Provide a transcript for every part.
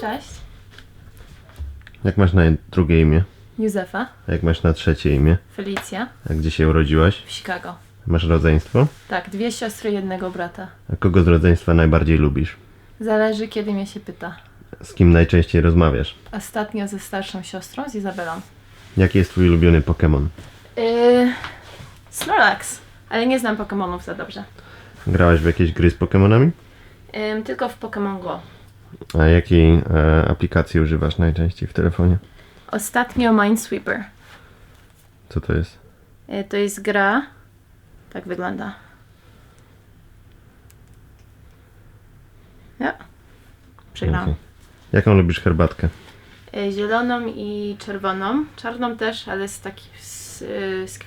Cześć. jak masz na drugie imię? Józefa. A jak masz na trzecie imię? Felicja. A gdzie się urodziłaś? W Chicago. Masz rodzeństwo? Tak, dwie siostry, jednego brata. A kogo z rodzeństwa najbardziej lubisz? Zależy, kiedy mnie się pyta. Z kim najczęściej rozmawiasz? Ostatnio ze starszą siostrą, z Izabelą. Jaki jest twój ulubiony Pokémon? Yy, Snorlax. Ale nie znam Pokemonów za dobrze. Grałaś w jakieś gry z Pokémonami? Ym, tylko w Pokémon Go. A jakiej e, aplikacji używasz najczęściej w telefonie? Ostatnio Minesweeper. Co to jest? Yy, to jest gra. Tak wygląda. Ja. Przegrałam. Okej. Jaką lubisz herbatkę? Y, Zieloną i czerwoną. Czarną też, ale z takich. Z, z, y,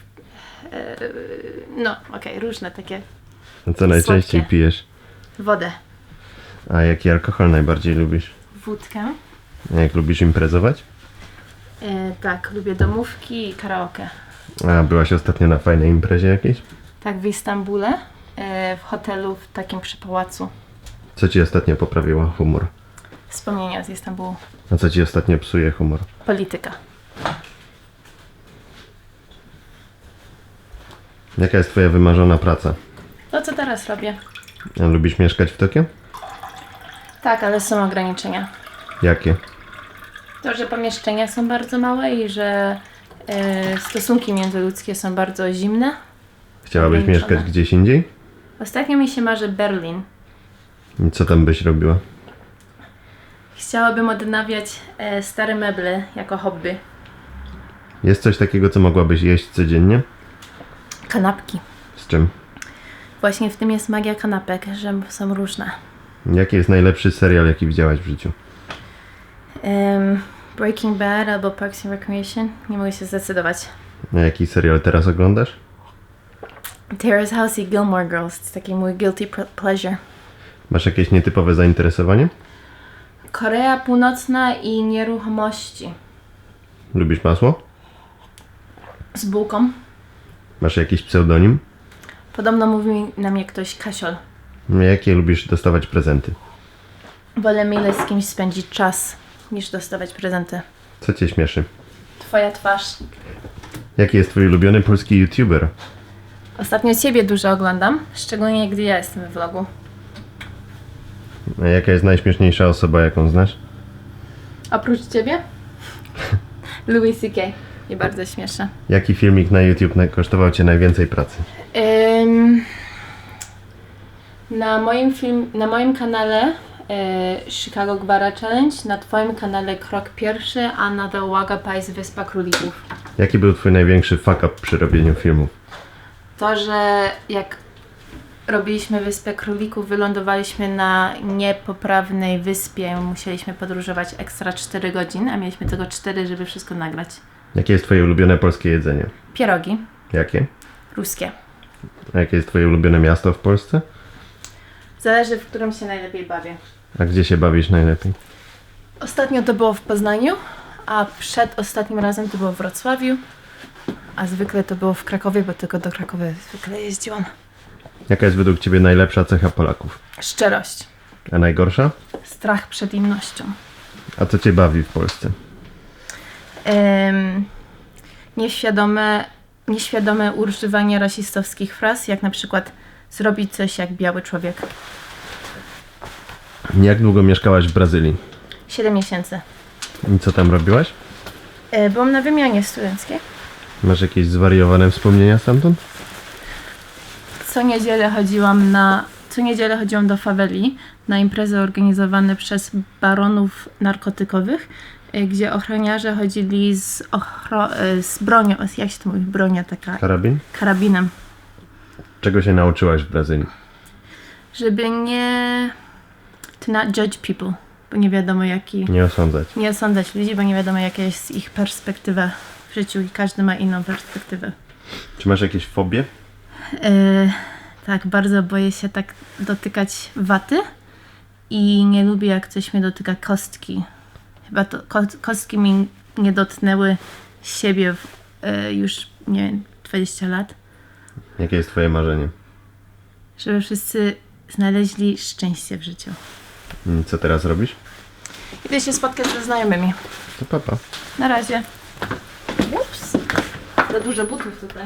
no, okej, różne takie. A co najczęściej pijesz? Wodę. A jaki alkohol najbardziej lubisz? Wódkę. A jak lubisz imprezować? Y, tak, lubię domówki i karaoke. A byłaś ostatnio na fajnej imprezie jakiejś? Tak, w Istambule, y, w hotelu w takim przy pałacu. Co ci ostatnio poprawiło humor? Wspomnienia z Istambułu. A co ci ostatnio psuje humor? Polityka. Jaka jest twoja wymarzona praca? No co teraz robię? A lubisz mieszkać w Tokio? Tak, ale są ograniczenia. Jakie? To, że pomieszczenia są bardzo małe i że y, stosunki międzyludzkie są bardzo zimne. Chciałabyś Ograniczone. mieszkać gdzieś indziej? Ostatnio mi się marzy Berlin. I co tam byś robiła? Chciałabym odnawiać e, stare meble jako hobby. Jest coś takiego, co mogłabyś jeść codziennie? Kanapki. Z czym? Właśnie w tym jest magia kanapek, że są różne. Jaki jest najlepszy serial, jaki widziałaś w życiu? Em, Breaking Bad albo Parks and Recreation. Nie mogę się zdecydować. A jaki serial teraz oglądasz? Terrace House i Gilmore Girls. To jest taki mój guilty pleasure. Masz jakieś nietypowe zainteresowanie? Korea Północna i nieruchomości. Lubisz masło? Z bułką. Masz jakiś pseudonim? Podobno mówi na mnie ktoś Kasiol. Jakie lubisz dostawać prezenty? Wolę mile z kimś spędzić czas, niż dostawać prezenty. Co cię śmieszy? Twoja twarz. Jaki jest twój ulubiony polski youtuber? Ostatnio Ciebie dużo oglądam, szczególnie gdy ja jestem w vlogu. A jaka jest najśmieszniejsza osoba, jaką znasz? Oprócz ciebie? Louis C.K. I bardzo śmieszne. Jaki filmik na YouTube kosztował cię najwięcej pracy? Ym, na, moim film, na moim kanale e, Chicago Gwara Challenge, na twoim kanale Krok Pierwszy, a na The Waga Pie z Wyspa Królików. Jaki był twój największy fuck up przy robieniu filmów? To, że jak robiliśmy Wyspę Królików, wylądowaliśmy na niepoprawnej wyspie, musieliśmy podróżować ekstra 4 godzin, a mieliśmy tego 4, żeby wszystko nagrać. Jakie jest twoje ulubione polskie jedzenie? Pierogi Jakie? ruskie. A jakie jest twoje ulubione miasto w Polsce? Zależy, w którym się najlepiej bawię. A gdzie się bawisz najlepiej? Ostatnio to było w Poznaniu, a przed ostatnim razem to było w Wrocławiu, a zwykle to było w Krakowie, bo tylko do Krakowa zwykle jeździłam. Jaka jest według ciebie najlepsza cecha Polaków? Szczerość, A najgorsza? strach przed innością. A co cię bawi w Polsce? Em, nieświadome, nieświadome używanie rasistowskich fraz, jak na przykład zrobić coś jak biały człowiek. Jak długo mieszkałaś w Brazylii? 7 miesięcy. I co tam robiłaś? E, byłam na wymianie studenckiej. Masz jakieś zwariowane wspomnienia stamtąd? Co niedzielę chodziłam na. Co niedzielę chodziłam do faweli na imprezy organizowane przez baronów narkotykowych, y, gdzie ochroniarze chodzili z, ochro, y, z bronią, jak się to mówi, bronia taka, Karabin? karabinem, Czego się nauczyłaś w Brazylii? żeby nie to not judge people, bo nie wiadomo jaki, Nie osądzać. nie osądzać ludzi, bo nie wiadomo jaka jest ich perspektywa w życiu i każdy ma inną perspektywę. Czy masz jakieś fobie? E, tak, bardzo boję się tak dotykać waty i nie lubię jak coś mnie dotyka kostki. Chyba to ko kostki mi nie dotknęły siebie w, e, już, nie wiem, 20 lat. Jakie jest twoje marzenie? Żeby wszyscy znaleźli szczęście w życiu. Mm, Co teraz robisz? Idę się spotkać ze znajomymi. To papa. Na razie. Ups. Za dużo butów tutaj.